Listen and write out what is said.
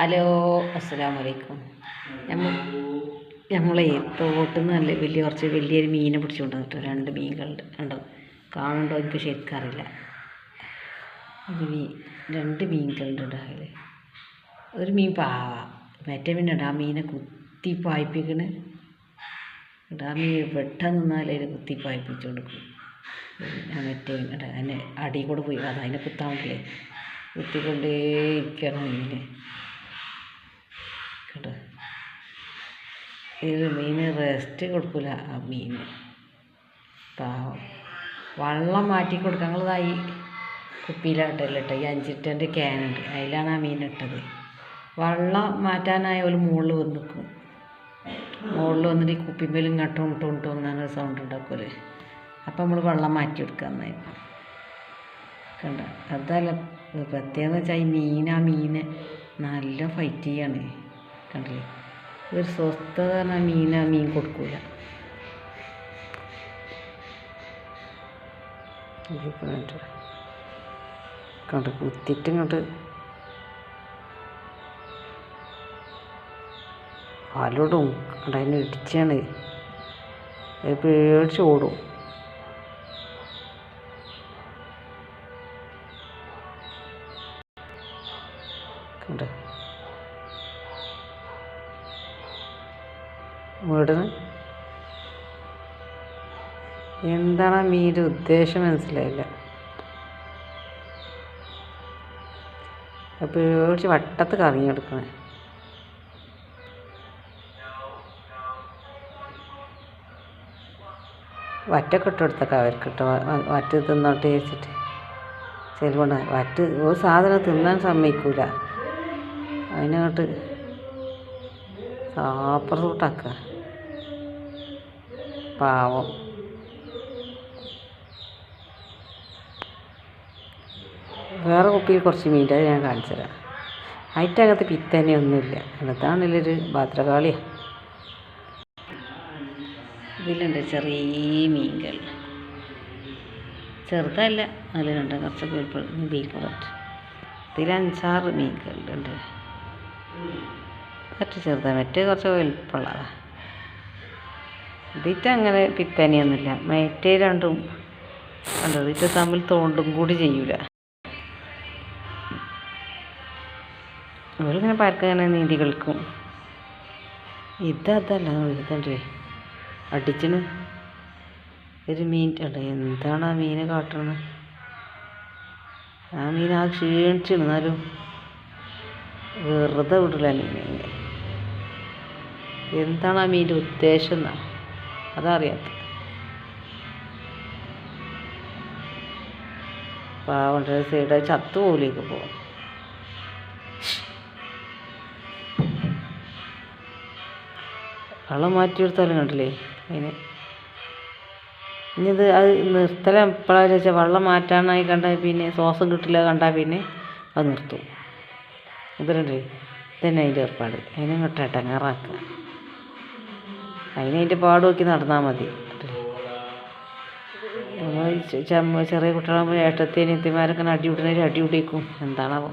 Hello അസ്സലാമു അലൈക്കും നമ്മൾ നമ്മളെ തോട്ടിൽ നിന്ന് നല്ല വലിയ കുറച്ച് വലിയൊരു മീനെ പിടിച്ചുകൊണ്ട് വന്നിട്ട് രണ്ട് മീനുകളുണ്ട് ഉണ്ട് കാണുന്നുണ്ടോ? എനിക്ക് ശരിക്കും അറിയില്ല. ഒരു മീൻ രണ്ട് മീനുകളുണ്ട് അതിൽ ഒരു മീൻ പാവ. മറ്റേ മീനുണ്ട് ആ മീനെ കുത്തി പായിപ്പിക്കണ്. ഇടാ മീൻ പെട്ടെന്ന് അതിനെ കുത്തി പായിപ്പിച്ചു കൊടുക്കും മറ്റേ അതിനെ അടിയിൽ കൂടെ പോയി അത് അതിനെ കുത്താൻ പറ്റില്ലേ കുത്തിക്കൊണ്ടേ ഇരിക്കണം മീന് കേട്ടോ ഇത് മീന് റെസ്റ്റ് കൊടുക്കില്ല ആ മീന് പാവം. വെള്ളം മാറ്റി കൊടുക്കുക ഞങ്ങളിതായി കുപ്പിയിലാട്ടല്ല കേട്ടോ ഈ അഞ്ചിട്ടന്റെ ക്യാനുണ്ട് അതിലാണ് ആ മീൻ ഇട്ടത്. വെള്ളം മാറ്റാനായ ഒരു മുകളിൽ വന്ന് നിൽക്കും മുകളിൽ വന്നിട്ട് ഈ കുപ്പിമേലും ഇങ്ങോട്ടും ഇങ്ങോട്ടും ഇങ്ങോട്ടും എന്നാണ് സൗണ്ട് ഉണ്ടാക്കുമല്ലേ അപ്പം നമ്മൾ വെള്ളം മാറ്റി കൊടുക്കുക എന്നായിരുന്നു. കണ്ട? അതല്ല പ്രത്യേകത വെച്ചാൽ ഈ മീൻ ആ മീനെ നല്ല ഫൈറ്റ് ചെയ്യാണ്. കണ്ടില്ലേ? ഒരു സ്വസ്ഥത പറഞ്ഞാൽ മീൻ ആ മീൻ കൊടുക്കൂല. കണ്ട് കുത്തിയിട്ട് ഇങ്ങോട്ട് പാലോടും കണ്ട അതിനെ ഇടിച്ചാണ്. അത് പേടിച്ച് ഓടും. കണ്ട? വീടിന്? എന്താണ് മീന്റെ ഉദ്ദേശം? മനസ്സിലായില്ല. പേടിച്ച് വട്ടത്ത് കറങ്ങി എടുക്കണേ വറ്റൊക്കെ ഇട്ട് കൊടുത്തൊക്കെ അവർക്ക് ഇട്ട് വറ്റ് തിന്നോട്ടെ വെച്ചിട്ട് ചിലപ്പോൾ വറ്റ് ഒരു സാധനം തിന്നാൻ സമ്മതിക്കൂല. അതിനങ്ങോട്ട് സാപ്പർ സൂട്ടാക്കുക. പാവം വേറെ കുപ്പിയിൽ കുറച്ച് മീന്റെ ഞാൻ കാണിച്ചു തരാം. അതിന്റെ പിത്തന്നെ ഒന്നുമില്ല. ഇതാണല്ലൊരു ഭദ്രകാളിയാണ് ഇതിലുണ്ട് ചെറിയ മീൻകൾ. ചെറുതല്ല അതിലുണ്ട് കുറച്ച് വലുപ്പം ബീക്കുകളുണ്ട് ഇതിൽ അഞ്ചാറ് മീൻകളുണ്ട്. കുറച്ച് ചെറുതാണ് മറ്റേ കുറച്ച് വലുപ്പമുള്ളതാണ് ഇതിട്ട് അങ്ങനെ പിത്തനിയൊന്നുമില്ല. മറ്റേ രണ്ടും കണ്ടോ ഇത് തമ്മിൽ തോണ്ടും കൂടി ചെയ്യൂല. അവരിങ്ങനെ പാർക്കിങ്ങനെ നീന്തി കളിക്കും. ഇതല്ല ഇതല്ലേ. അടിച്ചിന് ഒരു മീൻ അല്ലേ എന്താണ് ആ മീനെ കാട്ടണത്? ആ മീൻ ആ ക്ഷീണിച്ചിന് എന്നാലും വെറുതെ വിടില്ല മീനെ. എന്താണ് ആ മീന്റെ ഉദ്ദേശം എന്നാ? അതറിയാത്ത പാവണ്ട സൈഡ് ചത്തുപോലേക്ക് പോകും വെള്ളം മാറ്റിയെടുത്താലും കണ്ടില്ലേ അതിന്? ഇനിയത് അത് നിർത്തലം. എപ്പോഴാണെന്ന് വെച്ചാൽ വെള്ളം മാറ്റാനായി കണ്ടാൽ പിന്നെ ശ്വാസം കിട്ടില്ല കണ്ടാൽ പിന്നെ അത് നിർത്തും. ഇതിലുണ്ട് ഇതന്നെ അതിന്റെ ഏർപ്പാട്. അതിനെ ഇങ്ങോട്ട് ഇടങ്ങാറാക്കുക അതിനതിന്റെ പാട് നോക്കി നടന്നാൽ മതി ചെറിയ കുട്ടികളാകുമ്പോൾ ഏട്ടത്തി അനിയത്തിമാരൊക്കെ അടി വിടുന്നവർ അടി വിടിക്കും എന്താണാവോ?